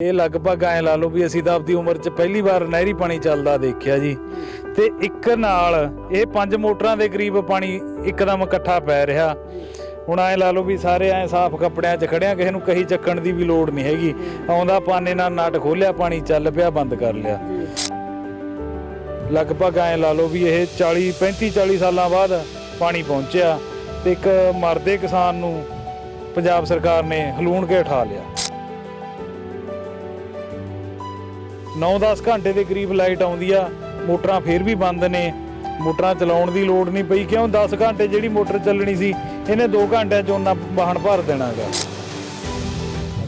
ਇਹ ਲਗਭਗ ਐ ਲਾ ਲਓ ਵੀ ਅਸੀਂ ਤਾਂ ਆਪਦੀ ਉਮਰ 'ਚ ਪਹਿਲੀ ਵਾਰ ਨਹਿਰੀ ਪਾਣੀ ਚੱਲਦਾ ਦੇਖਿਆ ਜੀ। ਤੇ ਇੱਕ ਨਾਲ ਇਹ ਪੰਜ ਮੋਟਰਾਂ ਦੇ ਕਰੀਬ ਪਾਣੀ ਇੱਕਦਮ ਇਕੱਠਾ ਪੈ ਰਿਹਾ। ਹੁਣ ਐ ਲਾ ਲਓ ਵੀ ਸਾਰੇ ਐ ਸਾਫ਼ ਕੱਪੜਿਆਂ 'ਚ ਖੜਿਆ, ਕਿਸੇ ਨੂੰ ਕਹੀ ਚੱਕਣ ਦੀ ਵੀ ਲੋੜ ਨਹੀਂ ਹੈਗੀ। ਆਉਂਦਾ ਪਾਣੇ ਨਾਲ ਨਟ ਖੋਲਿਆ ਪਾਣੀ ਚੱਲ ਪਿਆ, ਬੰਦ ਕਰ ਲਿਆ। ਲਗਭਗ ਐ ਲਾ ਲਓ ਵੀ ਇਹ 40 35 40 ਸਾਲਾਂ ਬਾਅਦ ਪਾਣੀ ਪਹੁੰਚਿਆ ਤੇ ਇੱਕ ਮਰਦੇ ਕਿਸਾਨ ਨੂੰ ਪੰਜਾਬ ਸਰਕਾਰ ਨੇ ਹਲੂਣ ਕੇ ਉਠਾ ਲਿਆ। 9-10 ਘੰਟੇ ਦੇ ਕਰੀਬ ਲਾਈਟ ਆਉਂਦੀ ਆ, ਮੋਟਰਾਂ ਫੇਰ ਵੀ ਬੰਦ ਨੇ। ਮੋਟਰਾਂ ਚਲਾਉਣ ਦੀ ਲੋੜ ਨਹੀਂ ਪਈ, ਕਿਉਂ? 10 ਘੰਟੇ ਜਿਹੜੀ ਮੋਟਰ ਚੱਲਣੀ ਸੀ, ਇਹਨੇ 2 ਘੰਟਿਆਂ 'ਚ ਉਹਨਾਂ ਵਾਹਣ ਭਰ ਦੇਣਾਗਾ।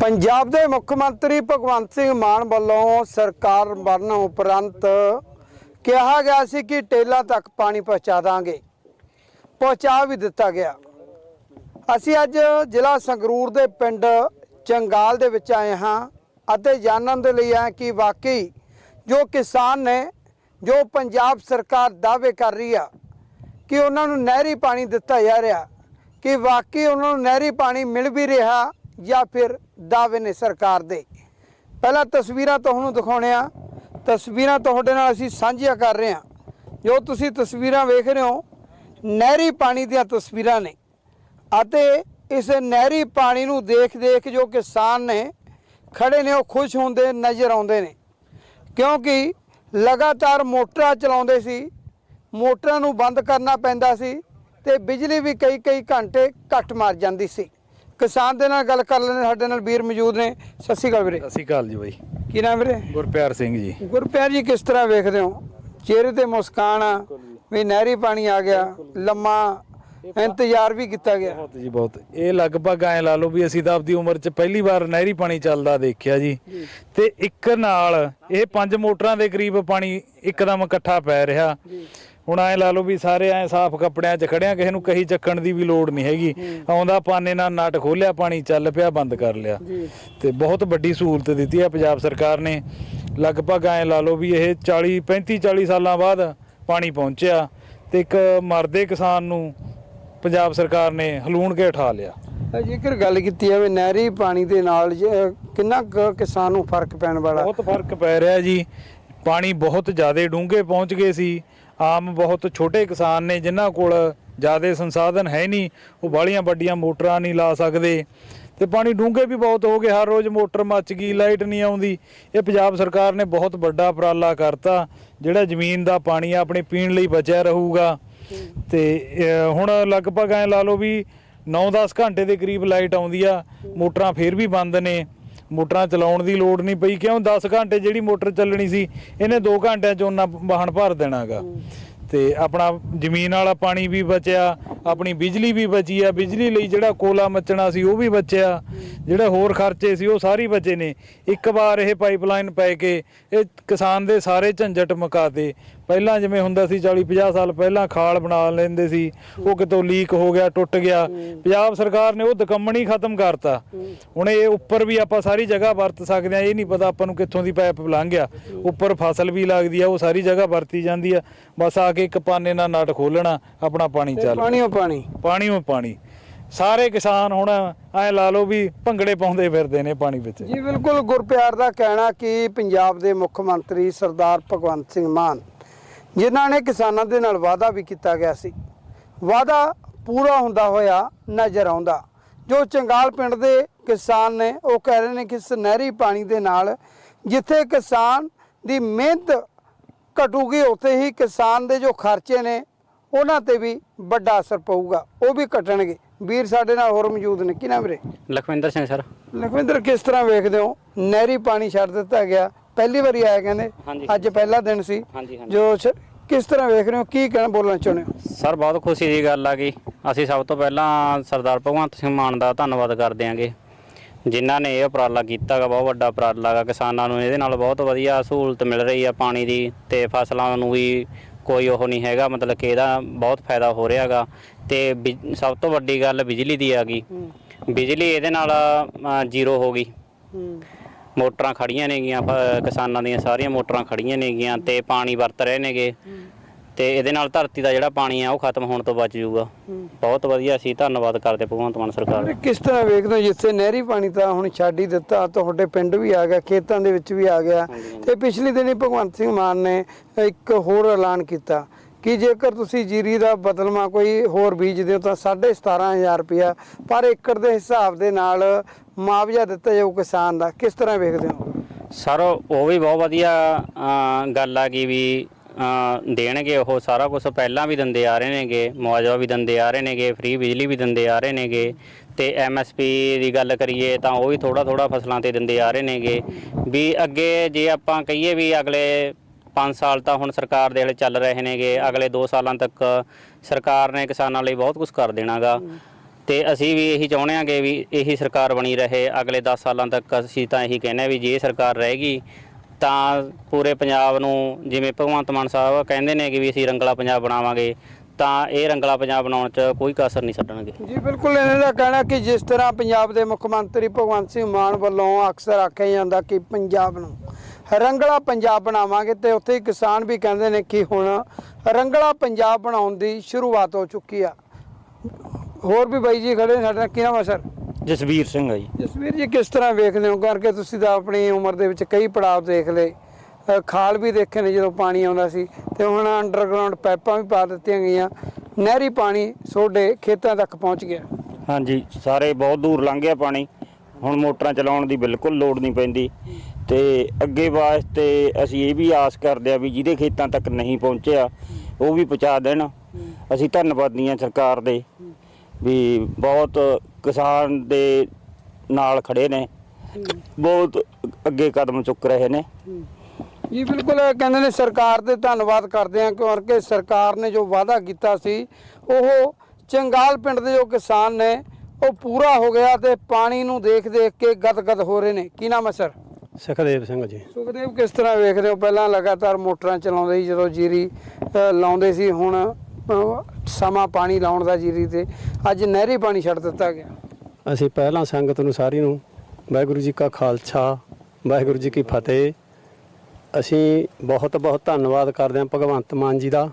ਪੰਜਾਬ ਦੇ ਮੁੱਖ ਮੰਤਰੀ ਭਗਵੰਤ ਸਿੰਘ ਮਾਨ ਵੱਲੋਂ ਸਰਕਾਰ ਬਣਨ ਉਪਰੰਤ ਕਿਹਾ ਗਿਆ ਸੀ ਕਿ ਟੇਲਾ ਤੱਕ ਪਾਣੀ ਪਹੁੰਚਾ ਦਾਂਗੇ। ਪਹੁੰਚਾ ਵੀ ਦਿੱਤਾ ਗਿਆ। ਅਸੀਂ ਅੱਜ ਜ਼ਿਲ੍ਹਾ ਸੰਗਰੂਰ ਦੇ ਪਿੰਡ ਚੰਗਾਲ ਦੇ ਵਿੱਚ ਆਏ ਹਾਂ। ਅਤੇ ਜਾਣਨ ਦੇ ਲਈ ਆਏ ਕਿ ਵਾਕਈ ਜੋ ਕਿਸਾਨ ਨੇ, ਜੋ ਪੰਜਾਬ ਸਰਕਾਰ ਦਾਅਵੇ ਕਰ ਰਹੀ ਆ ਕਿ ਉਹਨਾਂ ਨੂੰ ਨਹਿਰੀ ਪਾਣੀ ਦਿੱਤਾ ਜਾ ਰਿਹਾ, ਕਿ ਵਾਕਈ ਉਹਨਾਂ ਨੂੰ ਨਹਿਰੀ ਪਾਣੀ ਮਿਲ ਵੀ ਰਿਹਾ ਜਾਂ ਫਿਰ ਦਾਅਵੇ ਨੇ ਸਰਕਾਰ ਦੇ। ਪਹਿਲਾਂ ਤਸਵੀਰਾਂ ਤੁਹਾਨੂੰ ਦਿਖਾਉਣੇ ਆ। ਤਸਵੀਰਾਂ ਤੁਹਾਡੇ ਨਾਲ ਅਸੀਂ ਸਾਂਝੀਆਂ ਕਰ ਰਹੇ ਹਾਂ। ਜੋ ਤੁਸੀਂ ਤਸਵੀਰਾਂ ਵੇਖ ਰਹੇ ਹੋ, ਨਹਿਰੀ ਪਾਣੀ ਦੀਆਂ ਤਸਵੀਰਾਂ ਨੇ। ਅਤੇ ਇਸ ਨਹਿਰੀ ਪਾਣੀ ਨੂੰ ਦੇਖ ਦੇਖ ਜੋ ਕਿਸਾਨ ਨੇ ਖੜੇ ਨੇ ਉਹ ਖੁਸ਼ ਹੁੰਦੇ ਨਜ਼ਰ ਆਉਂਦੇ ਨੇ। ਕਿਉਂਕਿ ਲਗਾਤਾਰ ਮੋਟਰਾਂ ਚਲਾਉਂਦੇ ਸੀ ਮੋਟਰਾਂ ਨੂੰ ਬੰਦ ਕਰਨਾ ਪੈਂਦਾ ਸੀ ਤੇ ਬਿਜਲੀ ਵੀ ਕਈ ਕਈ ਘੰਟੇ ਘੱਟ ਮਾਰ ਜਾਂਦੀ ਸੀ। ਕਿਸਾਨ ਦੇ ਨਾਲ ਗੱਲ ਕਰ ਲੈਣੇ ਸਾਡੇ ਨਾਲ ਵੀਰ ਮੌਜੂਦ ਨੇ। ਸਤਿ ਸ਼੍ਰੀ ਅਕਾਲ ਵੀਰੇ। ਸਤਿ ਸ਼੍ਰੀ ਅਕਾਲ ਜੀ ਬਾਈ। ਕੀ ਨਾਮ ਵੀਰੇ? ਗੁਰਪਿਆਰ ਸਿੰਘ ਜੀ। ਗੁਰਪਿਆਰ ਜੀ ਕਿਸ ਤਰ੍ਹਾਂ ਵੇਖਦੇ ਹੋ? ਚਿਹਰੇ ਤੇ ਮੁਸਕਾਨ ਆ ਵੀ ਨਹਿਰੀ ਪਾਣੀ ਆ ਗਿਆ ਲੰਮਾ ਇੰਤਜ਼ਾਰ ਵੀ ਕੀਤਾ ਗਿਆ। ਬਹੁਤ ਜੀ ਬਹੁਤ। ਇਹ ਲਗਭਗ ਐ ਲਾ ਲਓ ਵੀ ਅਸੀਂ ਤਾਂ ਆਪਦੀ ਉਮਰ 'ਚ ਪਹਿਲੀ ਵਾਰ ਨਹਿਰੀ ਪਾਣੀ ਚੱਲਦਾ ਦੇਖਿਆ ਜੀ। ਤੇ ਇੱਕ ਨਾਲ ਇਹ ਪੰਜ ਮੋਟਰਾਂ ਦੇ ਕਰੀਬ ਪਾਣੀ ਇੱਕਦਮ ਇਕੱਠਾ ਪੈ ਰਿਹਾ। ਹੁਣ ਐ ਲਾ ਲਓ ਵੀ ਸਾਰੇ ਐ ਸਾਫ਼ ਕੱਪੜਿਆਂ 'ਚ ਖੜਿਆ ਕਿਸੇ ਨੂੰ ਕਹੀ ਚੱਕਣ ਦੀ ਵੀ ਲੋੜ ਨਹੀਂ ਹੈਗੀ। ਆਉਂਦਾ ਪਾਣੇ ਨਾਲ ਨਟ ਖੋਲਿਆ ਪਾਣੀ ਚੱਲ ਪਿਆ ਬੰਦ ਕਰ ਲਿਆ। ਤੇ ਬਹੁਤ ਵੱਡੀ ਸਹੂਲਤ ਦਿੱਤੀ ਹੈ ਪੰਜਾਬ ਸਰਕਾਰ ਨੇ। ਲਗਭਗ ਐ ਲਾ ਲਓ ਵੀ ਇਹ 40 35 40 ਸਾਲਾਂ ਬਾਅਦ ਪਾਣੀ ਪਹੁੰਚਿਆ। ਤੇ ਇੱਕ ਮਰਦੇ ਕਿਸਾਨ ਨੂੰ ਪੰਜਾਬ ਸਰਕਾਰ ਨੇ ਹਲੂਣ ਕੇ ਉਠਾ ਲਿਆ। ਜੇਕਰ ਗੱਲ ਕੀਤੀ ਜਾਵੇ ਨਹਿਰੀ ਪਾਣੀ ਦੇ ਨਾਲ ਜੇ- ਕਿੰਨਾ ਕੁ ਕਿਸਾਨ ਨੂੰ ਫ਼ਰਕ ਪੈਣ ਵਾਲਾ? ਬਹੁਤ ਫ਼ਰਕ ਪੈ ਰਿਹਾ ਜੀ। ਪਾਣੀ ਬਹੁਤ ਜ਼ਿਆਦਾ ਡੂੰਘੇ ਪਹੁੰਚ ਗਏ ਸੀ। ਆਮ ਬਹੁਤ ਛੋਟੇ ਕਿਸਾਨ ਨੇ ਜਿਨ੍ਹਾਂ ਕੋਲ ਜ਼ਿਆਦਾ ਸੰਸਾਧਨ ਹੈ ਨਹੀਂ ਉਹ ਬਾਲੀਆਂ ਵੱਡੀਆਂ ਮੋਟਰਾਂ ਨਹੀਂ ਲਾ ਸਕਦੇ। ਤੇ ਪਾਣੀ ਡੂੰਘੇ ਵੀ ਬਹੁਤ ਹੋ ਗਏ। ਹਰ ਰੋਜ਼ ਮੋਟਰ ਮੱਚ ਗਈ ਲਾਈਟ ਨਹੀਂ ਆਉਂਦੀ। ਇਹ ਪੰਜਾਬ ਸਰਕਾਰ ਨੇ ਬਹੁਤ ਵੱਡਾ ਉਪਰਾਲਾ ਕਰਤਾ ਜਿਹੜਾ ਜ਼ਮੀਨ ਦਾ ਪਾਣੀ ਆ ਆਪਣੇ ਪੀਣ ਲਈ ਬਚਿਆ ਰਹੂਗਾ। ਤੇ ਹੁਣ ਲਗਭਗ ਐ ਲਾ ਲਓ ਵੀ 9-10 ਘੰਟੇ ਦੇ ਕਰੀਬ ਲਾਈਟ ਆਉਂਦੀ ਆ, ਮੋਟਰਾਂ ਫੇਰ ਵੀ ਬੰਦ ਨੇ, ਮੋਟਰਾਂ ਚਲਾਉਣ ਦੀ ਲੋੜ ਨਹੀਂ ਪਈ, ਕਿਉਂ 10 ਘੰਟੇ ਜਿਹੜੀ ਮੋਟਰ ਚੱਲਣੀ ਸੀ, ਇਹਨੇ 2 ਘੰਟਿਆਂ 'ਚ ਉਹਨਾਂ ਵਾਹਣ ਭਰ ਦੇਣਾਗਾ। ਤੇ ਆਪਣਾ ਜ਼ਮੀਨ ਵਾਲਾ ਪਾਣੀ ਵੀ ਬਚਿਆ, ਆਪਣੀ ਬਿਜਲੀ ਵੀ ਬਚੀ ਆ, ਬਿਜਲੀ ਲਈ ਜਿਹੜਾ ਕੋਲਾ ਮੱਚਣਾ ਸੀ ਉਹ ਵੀ ਬਚਿਆ, ਜਿਹੜੇ ਹੋਰ ਖਰਚੇ ਸੀ ਉਹ ਸਾਰੇ ਬਚੇ ਨੇ। ਇੱਕ ਵਾਰ ਇਹ ਪਾਈਪਲਾਈਨ ਪੈ ਕੇ, ਇਹ ਕਿਸਾਨ ਦੇ ਸਾਰੇ ਝੰਜਟ ਮੁਕਾਤੇ ਪਹਿਲਾਂ ਜਿਵੇਂ ਹੁੰਦਾ ਸੀ 40 50 ਸਾਲ ਪਹਿਲਾਂ ਖਾਲ ਬਣਾ ਲੈਂਦੇ ਸੀ ਉਹ ਕਿਤੋਂ ਲੀਕ ਹੋ ਗਿਆ ਟੁੱਟ ਗਿਆ। ਪੰਜਾਬ ਸਰਕਾਰ ਨੇ ਉਹ ਦਕੰਮਣੀ ਖਤਮ ਕਰਤਾ। ਹੁਣ ਇਹ ਉੱਪਰ ਵੀ ਆਪਾਂ ਸਾਰੀ ਜਗ੍ਹਾ ਵਰਤ ਸਕਦੇ ਆ ਇਹ ਨਹੀਂ ਪਤਾ ਆਪਾਂ ਨੂੰ ਕਿੱਥੋਂ ਦੀ ਪਾਈਪ ਲੰਘ ਗਿਆ। ਉੱਪਰ ਫਸਲ ਵੀ ਲੱਗਦੀ ਆ ਉਹ ਸਾਰੀ ਜਗ੍ਹਾ ਵਰਤੀ ਜਾਂਦੀ ਆ। ਬਸ ਆ ਕੇ ਇੱਕ ਪਾਨੇ ਨਾਲ ਨਟ ਖੋਲਣਾ ਆਪਣਾ ਪਾਣੀ ਚੱਲ ਪਾਣੀ ਓ ਪਾਣੀ। ਪਾਣੀ ਉਹ ਪਾਣੀ। ਸਾਰੇ ਕਿਸਾਨ ਹੁਣ ਐ ਲਾ ਲਓ ਵੀ ਭੰਗੜੇ ਪਾਉਂਦੇ ਫਿਰਦੇ ਨੇ ਪਾਣੀ ਵਿੱਚ। ਜੀ ਬਿਲਕੁਲ ਗੁਰਪਿਆਰ ਦਾ ਕਹਿਣਾ ਕਿ ਪੰਜਾਬ ਦੇ ਮੁੱਖ ਮੰਤਰੀ ਸਰਦਾਰ ਭਗਵੰਤ ਸਿੰਘ ਮਾਨ ਜਿਨ੍ਹਾਂ ਨੇ ਕਿਸਾਨਾਂ ਦੇ ਨਾਲ ਵਾਅਦਾ ਵੀ ਕੀਤਾ ਗਿਆ ਸੀ। ਵਾਅਦਾ ਪੂਰਾ ਹੁੰਦਾ ਹੋਇਆ ਨਜ਼ਰ ਆਉਂਦਾ। ਜੋ ਚੰਗਾਲ ਪਿੰਡ ਦੇ ਕਿਸਾਨ ਨੇ ਉਹ ਕਹਿ ਰਹੇ ਨੇ ਕਿ ਇਸ ਨਹਿਰੀ ਪਾਣੀ ਦੇ ਨਾਲ ਜਿੱਥੇ ਕਿਸਾਨ ਦੀ ਮਿਹਨਤ ਘਟੂਗੀ ਉੱਥੇ ਹੀ ਕਿਸਾਨ ਦੇ ਜੋ ਖਰਚੇ ਨੇ ਉਹਨਾਂ ਤੇ ਵੀ ਵੱਡਾ ਅਸਰ ਪਊਗਾ। ਉਹ ਵੀ ਘਟਣਗੇ। ਵੀਰ ਸਾਡੇ ਨਾਲ ਹੋਰ ਮੌਜੂਦ ਨੇ। ਕਿਨਾਂ ਵੀਰੇ? ਲਖਵਿੰਦਰ ਸਿੰਘ ਸਰ। ਲਖਵਿੰਦਰ ਕਿਸ ਤਰ੍ਹਾਂ ਵੇਖਦੇ ਹੋ? ਨਹਿਰੀ ਪਾਣੀ ਛੱਡ ਦਿੱਤਾ ਗਿਆ। ਪਹਿਲੀ ਵਾਰੀ ਆਇਆ ਕਹਿੰਦੇ। ਅੱਜ ਪਹਿਲਾ ਦਿਨ ਸੀ। ਜੋ ਕਿਸ ਤਰ੍ਹਾਂ ਵੇਖ ਰਹੇ ਹੋ? ਕੀ ਕਹਿਣਾ ਬੋਲਣਾ ਚਾਹੁੰਦੇ ਹੋ? ਸਰ ਬਹੁਤ ਖੁਸ਼ੀ ਦੀ ਗੱਲ ਆ ਗਈ ਅਸੀਂ ਸਭ ਤੋਂ ਪਹਿਲਾਂ ਸਰਦਾਰ ਭਗਵੰਤ ਸਿੰਘ ਮਾਨ ਦਾ ਧੰਨਵਾਦ ਕਰਦੇ ਆਂਗੇ। ਜਿਨ੍ਹਾਂ ਨੇ ਇਹ ਉਪਰਾਲਾ ਕੀਤਾ ਗਾ ਬਹੁਤ ਵੱਡਾ ਉਪਰਾਲਾ ਗਾ। ਕਿਸਾਨਾਂ ਨੂੰ ਇਹਦੇ ਨਾਲ ਬਹੁਤ ਵਧੀਆ ਸਹੂਲਤ ਮਿਲ ਰਹੀ ਆ ਪਾਣੀ ਦੀ ਤੇ ਫਸਲਾਂ ਨੂੰ ਵੀ ਕੋਈ ਉਹ ਨਹੀਂ ਹੈਗਾ ਮਤਲਬ ਕਿ ਇਹਦਾ ਬਹੁਤ ਫਾਇਦਾ ਹੋ ਰਿਹਾ ਗਾ। ਤੇ ਬਿਜ- ਸਭ ਤੋਂ ਵੱਡੀ ਗੱਲ ਬਿਜਲੀ ਦੀ ਆ ਗਈ। ਬਿਜਲੀ ਇਹਦੇ ਨਾਲ ਅ, ਜ਼ੀਰੋ ਹੋ ਗਈ। ਮੋਟਰਾਂ ਖੜੀਆਂ ਨੇਗੀਆਂ ਪ- ਕਿਸਾਨਾਂ ਦੀਆਂ ਸਾਰੀਆਂ ਮੋਟਰਾਂ ਖੜੀਆਂ ਨੇਗੀਆਂ ਤੇ ਪਾਣੀ ਵਰਤ ਰਹੇ ਨੇਗੇ। ਤੇ ਇਹਦੇ ਨਾਲ ਧਰਤੀ ਦਾ ਜਿਹੜਾ ਪਾਣੀ ਆ ਉਹ ਖਤਮ ਹੋਣ ਤੋਂ ਬਚ ਜਾਊਗਾ। ਬਹੁਤ ਵਧੀਆ ਸੀ ਧੰਨਵਾਦ ਕਰਦੇ ਭਗਵੰਤ ਮਾਨ ਸਰਕਾਰ ਦਾ। ਕਿਸ ਤਰ੍ਹਾਂ ਵੇਖਦੇ ਹੋ ਜਿੱਥੇ ਨਹਿਰੀ ਪਾਣੀ ਤਾਂ ਹੁਣ ਛੱਡ ਹੀ ਦਿੱਤਾ ਤੁਹਾਡੇ ਪਿੰਡ ਵੀ ਆ ਗਿਆ ਖੇਤਾਂ ਦੇ ਵਿੱਚ ਵੀ ਆ ਗਿਆ। ਤੇ ਪਿਛਲੇ ਦਿਨੀ ਭਗਵੰਤ ਸਿੰਘ ਮਾਨ ਨੇ ਇੱਕ ਹੋਰ ਐਲਾਨ ਕੀਤਾ ਕਿ ਜੇਕਰ ਤੁਸੀਂ ਜੀਰੀ ਦਾ ਬਦਲਵਾ ਕੋਈ ਹੋਰ ਬੀਜਦੇ ਹੋ ਤਾਂ 17500 ਰੁਪਇਆ ਪਰ ਏਕੜ ਦੇ ਹਿਸਾਬ ਦੇ ਨਾਲ ਮੁਆਵਜ਼ਾ ਦਿੱਤਾ ਜਾਊ ਕਿਸਾਨ ਦਾ ਕਿਸ ਤਰ੍ਹਾਂ ਵੇਖਦੇ ਹੋ? ਸਰ ਉਹ ਵੀ ਬਹੁਤ ਵਧੀਆ ਅ, ਗੱਲ ਆ ਗਈ ਵੀ ਅ, ਦੇਣਗੇ ਉਹ ਸਾਰਾ ਕੁਝ ਪਹਿਲਾਂ ਵੀ ਦਿੰਦੇ ਆ ਰਹੇ ਨੇਗੇ ਮੁਆਵਜ਼ਾ ਵੀ ਦਿੰਦੇ ਆ ਰਹੇ ਨੇਗੇ ਫ੍ਰੀ ਬਿਜਲੀ ਵੀ ਦਿੰਦੇ ਆ ਰਹੇ ਨੇਗੇ। ਤੇ ਐਮਐਸਪੀ ਦੀ ਗੱਲ ਕਰੀਏ ਤਾਂ ਉਹ ਵੀ ਥੋੜਾ ਥੋੜਾ ਫਸਲਾਂ ਤੇ ਦਿੰਦੇ ਆ ਰਹੇ ਨੇਗੇ। ਵੀ ਅੱਗੇ ਜੇ ਆਪਾਂ ਕਹੀਏ ਵੀ ਅਗਲੇ 5 ਸਾਲ ਤਾਂ ਹੁਣ ਸਰਕਾਰ ਦੇ ਹਲੇ ਚੱਲ ਰਹੇ ਨੇਗੇ ਅਗਲੇ 2 ਸਾਲਾਂ ਤੱਕ ਸਰਕਾਰ ਨੇ ਕਿਸਾਨਾਂ ਲਈ ਬਹੁਤ ਕੁਝ ਕਰ ਦੇਣਾਗਾ। ਤੇ ਅਸੀਂ ਵੀ ਇਹੀ ਚਾਹੁੰਦੇ ਆਂਗੇ ਵੀ ਇਹੀ ਸਰਕਾਰ ਬਣੀ ਰਹੇ। ਅਗਲੇ 10 ਸਾਲਾਂ ਤੱਕ ਅਸੀਂ ਤਾਂ ਇਹੀ ਕਹਿੰਦੇ ਆ ਵੀ ਜੇ ਸਰਕਾਰ ਰਹੇਗੀ, ਤਾਂ ਪੂਰੇ ਪੰਜਾਬ ਨੂੰ ਜਿਵੇਂ ਭਗਵੰਤ ਮਾਨ ਸਾਹਿਬ ਕਹਿੰਦੇ ਨੇ ਕਿ ਵੀ ਅਸੀਂ ਰੰਗਲਾ ਪੰਜਾਬ ਬਣਾਵਾਂਗੇ, ਤਾਂ ਇਹ ਰੰਗਲਾ ਪੰਜਾਬ ਬਣਾਉਣ 'ਚ ਕੋਈ ਕਸਰ ਨਹੀਂ ਛੱਡਣਗੇ। ਜੀ, ਬਿਲਕੁਲ ਇਹਨਾਂ ਦਾ ਕਹਿਣਾ ਕਿ ਜਿਸ ਤਰ੍ਹਾਂ ਪੰਜਾਬ ਦੇ ਮੁੱਖ ਮੰਤਰੀ ਭਗਵੰਤ ਸਿੰਘ ਮਾਨ ਵੱਲੋਂ ਅਕਸਰ ਆਖਿਆ ਜਾਂਦਾ ਕਿ ਪੰਜਾਬ ਨੂੰ ਰੰਗਲਾ ਪੰਜਾਬ ਬਣਾਵਾਂਗੇ ਤੇ ਉੱਥੇ ਕਿਸਾਨ ਵੀ ਕਹਿੰਦੇ ਨੇ ਕਿ ਹੁਣ ਰੰਗਲਾ ਪੰਜਾਬ ਬਣਾਉਣ ਦੀ ਸ਼ੁਰੂਆਤ ਹੋ ਚੁੱਕੀ ਆ। ਹੋਰ ਵੀ ਬਾਈ ਜੀ ਖੜੇ ਨੇ ਸਾਡੇ ਨਾਲ ਕੀ ਨਾਮ ਸਰ? ਜਸਵੀਰ ਸਿੰਘ ਆ ਜੀ। ਜਸਵੀਰ ਜੀ ਕਿਸ ਤਰ੍ਹਾਂ ਵੇਖਦੇ ਹੋ? ਕਰਕੇ ਤੁਸੀਂ ਤਾਂ ਆਪਣੀ ਉਮਰ ਦੇ ਵਿੱਚ ਕਈ ਪੜਾਅ ਦੇਖ ਲਏ। ਅ, ਖਾਲ ਵੀ ਦੇਖੇ ਨੇ ਜਦੋਂ ਪਾਣੀ ਆਉਂਦਾ ਸੀ ਤੇ ਹੁਣ ਅੰਡਰਗਰਾਉਂਡ ਪਾਈਪਾਂ ਵੀ ਪਾ ਦਿੱਤੀਆਂ ਗਈਆਂ। ਨਹਿਰੀ ਪਾਣੀ ਤੁਹਾਡੇ ਖੇਤਾਂ ਤੱਕ ਪਹੁੰਚ ਗਿਆ। ਹਾਂਜੀ ਸਾਰੇ ਬਹੁਤ ਦੂਰ ਲੰਘ ਗਿਆ ਪਾਣੀ। ਹੁਣ ਮੋਟਰਾਂ ਚਲਾਉਣ ਦੀ ਬਿਲਕੁਲ ਲੋੜ ਨਹੀਂ ਪੈਂਦੀ। ਤੇ ਅੱਗੇ ਵਾਸਤੇ ਅਸੀਂ ਇਹ ਵੀ ਆਸ ਕਰਦੇ ਆ ਵੀ ਜਿਹਦੇ ਖੇਤਾਂ ਤੱਕ ਨਹੀਂ ਪਹੁੰਚਿਆ ਉਹ ਵੀ ਪਹੁੰਚਾ ਦੇਣ। ਅਸੀਂ ਧੰਨਵਾਦੀ ਹਾਂ ਸਰਕਾਰ ਦੇ। ਵੀ ਬਹੁਤ ਕਿਸਾਨ ਦੇ ਨਾਲ ਖੜੇ ਨੇ। ਬਹੁਤ ਅੱਗੇ ਕਦਮ ਚੁੱਕ ਰਹੇ ਨੇ। ਜੀ ਬਿਲਕੁਲ ਕਹਿੰਦੇ ਨੇ ਸਰਕਾਰ ਦੇ ਧੰਨਵਾਦ ਕਰਦੇ ਹਾਂ ਕਿਉਂਕਿ ਸਰਕਾਰ ਨੇ ਜੋ ਵਾਅਦਾ ਕੀਤਾ ਸੀ ਉਹ ਚੰਗਾਲ ਪਿੰਡ ਦੇ ਜੋ ਕਿਸਾਨ ਨੇ ਉਹ ਪੂਰਾ ਹੋ ਗਿਆ ਤੇ ਪਾਣੀ ਨੂੰ ਦੇਖ ਦੇਖ ਕੇ ਗਦਗਦ ਹੋ ਰਹੇ ਨੇ। ਕੀ ਨਾਮ ਹੈ ਸਰ? ਸੁਖਦੇਵ ਸਿੰਘ ਜੀ। ਸੁਖਦੇਵ ਕਿਸ ਤਰ੍ਹਾਂ ਵੇਖਦੇ ਹੋ? ਪਹਿਲਾਂ ਲਗਾਤਾਰ ਮੋਟਰਾਂ ਚਲਾਉਂਦੇ ਸੀ ਜਦੋਂ ਜੀਰੀ ਲਾਉਂਦੇ ਸੀ ਹੁਣ ਸਮਾਂ ਪਾਣੀ ਲਾਉਣ ਦਾ ਜੀਰੀ ਤੇ ਅੱਜ ਨਹਿਰੀ ਪਾਣੀ ਛੱਡ ਦਿੱਤਾ ਗਿਆ। ਅਸੀਂ ਪਹਿਲਾਂ ਸੰਗਤ ਨੂੰ ਸਾਰੀ ਨੂੰ ਵਾਹਿਗੁਰੂ ਜੀ ਕਾ ਖਾਲਸਾ ਵਾਹਿਗੁਰੂ ਜੀ ਕੀ ਫਤਿਹ। ਅਸੀਂ ਬਹੁਤ ਬਹੁਤ ਧੰਨਵਾਦ ਕਰਦੇ ਹਾਂ ਭਗਵੰਤ ਮਾਨ ਜੀ ਦਾ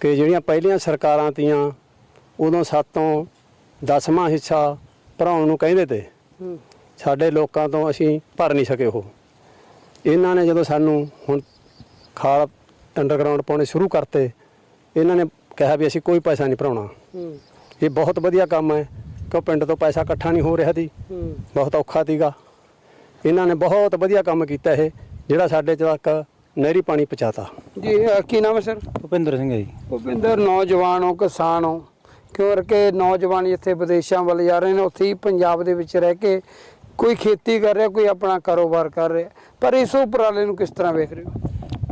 ਕਿ ਜਿਹੜੀਆਂ ਪਹਿਲੀਆਂ ਸਰਕਾਰਾਂ ਤੀਆਂ ਉਦੋਂ ਸਾਤੋਂ ਦਸਵਾਂ ਹਿੱਸਾ ਭਰਾਉਣ ਨੂੰ ਕਹਿੰਦੇ ਤੇ ਸਾਡੇ ਲੋਕਾਂ ਤੋਂ ਅਸੀਂ ਭਰ ਨਹੀਂ ਸਕੇ ਉਹ। ਇਹਨਾਂ ਨੇ ਜਦੋਂ ਸਾਨੂੰ ਹੁਣ ਖਾਲ ਅੰਡਰਗਰਾਉਂਡ ਪਾਉਣੇ ਸ਼ੁਰੂ ਕਰਤੇ ਇਹਨਾਂ ਨੇ ਕਿਹਾ ਵੀ ਅਸੀਂ ਕੋਈ ਪੈਸਾ ਨਹੀਂ ਭਰਾਉਣਾ। ਇਹ ਬਹੁਤ ਵਧੀਆ ਕੰਮ ਹੈ ਕਿਉਂ ਪਿੰਡ ਤੋਂ ਪੈਸਾ ਇਕੱਠਾ ਨਹੀਂ ਹੋ ਰਿਹਾ ਸੀ। ਬਹੁਤ ਔਖਾ ਸੀਗਾ। ਇਹਨਾਂ ਨੇ ਬਹੁਤ ਵਧੀਆ ਕੰਮ ਕੀਤਾ ਇਹ ਜਿਹੜਾ ਸਾਡੇ ਤੱਕ ਨਹਿਰੀ ਪਾਣੀ ਪਹੁੰਚਾਤਾ। ਜੀ ਕੀ ਨਾਮ ਹੈ ਸਰ? ਭੁਪਿੰਦਰ ਸਿੰਘ ਜੀ। ਭੁਪਿੰਦਰ ਨੌਜਵਾਨ ਹੋ ਕਿਸਾਨ ਹੋ। ਕਿਉਂਕਿ ਨੌਜਵਾਨ ਜਿੱਥੇ ਵਿਦੇਸ਼ਾਂ ਵੱਲ ਜਾ ਰਹੇ ਨੇ ਉੱਥੇ ਹੀ ਪੰਜਾਬ ਦੇ ਵਿੱਚ ਰਹਿ ਕੇ ਕੋਈ ਖੇਤੀ ਕਰ ਰਿਹਾ ਕੋਈ ਆਪਣਾ ਕਾਰੋਬਾਰ ਕਰ ਰਿਹਾ। ਪਰ ਇਸ ਉਪਰਾਲੇ ਨੂੰ ਕਿਸ ਤਰ੍ਹਾਂ ਵੇਖ ਰਹੇ ਹੋ?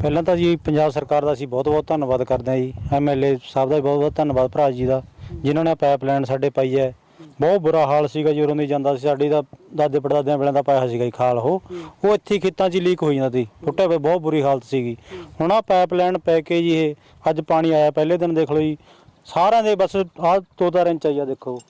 ਪਹਿਲਾਂ ਤਾਂ ਜੀ ਪੰਜਾਬ ਸਰਕਾਰ ਦਾ ਅਸੀਂ ਬਹੁਤ ਬਹੁਤ ਧੰਨਵਾਦ ਕਰਦੇ ਹਾਂ ਜੀ ਐਮਐਲਏ ਸਾਹਿਬ ਦਾ ਵੀ ਬਹੁਤ ਬਹੁਤ ਧੰਨਵਾਦ ਭਰਾ ਜੀ ਦਾ, ਜਿਨ੍ਹਾਂ ਨੇ ਪਾਈਪਲਾਈਨ ਸਾਡੇ ਪਾਈ ਹੈ। ਬਹੁਤ ਬੁਰਾ ਹਾਲ ਸੀਗਾ ਜੀ ਉਰੋਂ ਦੀ ਜਾਂਦਾ ਸੀ, ਸਾਡੀ ਦਾ ਦਾਦੇ ਪੜਦਾਦਿਆਂ ਵੇਲੇ ਦਾ ਪਾਇਆ ਸੀਗਾ ਜੀ ਖਾਲ, ਉਹ। ਉਹ ਇੱਥੇ ਹੀ ਖੇਤਾਂ 'ਚ ਹੀ ਲੀਕ ਹੋ ਜਾਂਦਾ ਸੀ ਟੁੱਟੇ ਪਏ ਬਹੁਤ ਬੁਰੀ ਹਾਲਤ ਸੀਗੀ। ਹੁਣ ਆ ਪਾਈਪਲਾਈਨ ਪੈ ਕੇ ਜੀ ਇਹ, ਅੱਜ ਪਾਣੀ ਆਇਆ, ਪਹਿਲੇ ਦਿਨ ਦੇਖ ਲਓ ਜੀ ਸਾਰਿਆਂ ਦੇ ਬਸ ਆਹ ਦੋ ਚਾਰ ਇੰਚ ਆਈ ਆ ਦੇਖੋ।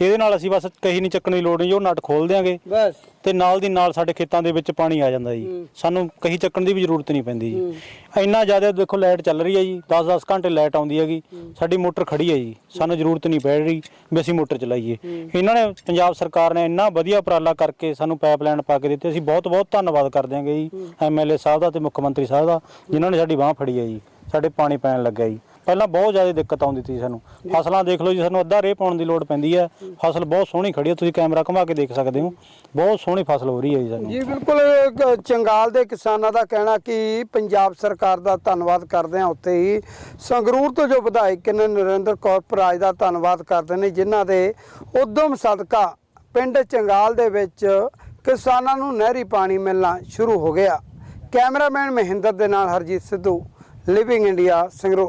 ਇਹਦੇ ਨਾਲ ਅਸੀਂ ਬਸ ਕਹੀ ਨਹੀਂ ਚੱਕਣ ਦੀ ਲੋੜ ਨਹੀਂ ਜੋ ਨਟ ਖੋਲ ਦਿਆਂਗੇ। ਬਸ। ਤੇ ਨਾਲ ਦੀ ਨਾਲ ਸਾਡੇ ਖੇਤਾਂ ਦੇ ਵਿੱਚ ਪਾਣੀ ਆ ਜਾਂਦਾ ਜੀ। ਸਾਨੂੰ ਕਹੀ ਚੱਕਣ ਦੀ ਵੀ ਜ਼ਰੂਰਤ ਨਹੀਂ ਪੈਂਦੀ ਜੀ। ਇੰਨਾ ਜ਼ਿਆਦਾ ਦੇਖੋ ਲਾਈਟ ਚੱਲ ਰਹੀ ਹੈ ਜੀ 10-10 ਘੰਟੇ ਲਾਈਟ ਆਉਂਦੀ ਹੈਗੀ। ਸਾਡੀ ਮੋਟਰ ਖੜੀ ਹੈ ਜੀ। ਸਾਨੂੰ ਜ਼ਰੂਰਤ ਨਹੀਂ ਪੈ ਰਹੀ ਵੀ ਅਸੀਂ ਮੋਟਰ ਚਲਾਈਏ। ਇਹਨਾਂ ਨੇ ਪੰਜਾਬ ਸਰਕਾਰ ਨੇ ਇੰਨਾ ਵਧੀਆ ਉਪਰਾਲਾ ਕਰਕੇ ਸਾਨੂੰ ਪਾਈਪਲਾਈਨ ਪਾ ਕੇ ਦਿੱਤੀ। ਅਸੀਂ ਬਹੁਤ ਬਹੁਤ ਧੰਨਵਾਦ ਕਰਦੇ ਹਾਂਗੇ ਜੀ ਐਮਐਲਏ ਸਾਹਿਬ ਦਾ ਤੇ ਮੁੱਖ ਮੰਤਰੀ ਸਾਹਿਬ ਦਾ ਜਿਨ੍ਹਾਂ ਨੇ ਸਾਡੀ ਬਾਹ ਫੜੀ ਹੈ ਜੀ। ਸਾਡੇ ਪਾਣੀ ਪੈਣ ਲੱਗਾ ਜੀ। ਪਹਿਲਾਂ ਬਹੁਤ ਜ਼ਿਆਦਾ ਦਿੱਕਤ ਆਉਂਦੀ ਸੀ ਸਾਨੂੰ। ਫਸਲਾਂ ਦੇਖ ਲਓ ਜੀ, ਸਾਨੂੰ ਅੱਧਾ ਰੇਹ ਪਾਉਣ ਦੀ ਲੋੜ ਪੈਂਦੀ ਹੈ। ਫਸਲ ਬਹੁਤ ਸੋਹਣੀ ਖੜੀ ਹੈ, ਤੁਸੀਂ ਕੈਮਰਾ ਘੁਮਾ ਕੇ ਦੇਖ ਸਕਦੇ ਹੋ। ਬਹੁਤ ਸੋਹਣੀ ਫਸਲ ਹੋ ਰਹੀ ਹੈ ਜੀ ਸਾਨੂੰ। ਜੀ, ਬਿਲਕੁਲ ਇੱਕ ਚੰਗਾਲ ਦੇ ਕਿਸਾਨਾਂ ਦਾ ਕਹਿਣਾ ਕਿ ਪੰਜਾਬ ਸਰਕਾਰ ਦਾ ਧੰਨਵਾਦ ਕਰਦੇ ਹਾਂ ਉੱਥੇ ਹੀ। ਸੰਗਰੂਰ ਤੋਂ ਜੋ ਵਿਧਾਇਕ ਨੇ ਨਰਿੰਦਰ ਕੌਰ ਭਰਾਜ ਦਾ ਧੰਨਵਾਦ ਕਰਦੇ ਨੇ, ਜਿਨ੍ਹਾਂ ਦੇ ਉਦਮ ਸਦਕਾ ਪਿੰਡ ਚੰਗਾਲ ਦੇ ਵਿੱਚ ਕਿਸਾਨਾਂ ਨੂੰ ਨਹਿਰੀ ਪਾਣੀ ਮਿਲਣਾ ਸ਼ੁਰੂ ਹੋ ਗਿਆ। ਕੈਮਰਾਮੈਨ ਮਹਿੰਦਰ ਦੇ ਨਾਲ ਹਰਜੀਤ ਸਿੱਧੂ ਲਿਵਿੰਗ ਇੰਡੀਆ ਸੰਗਰੂਰ।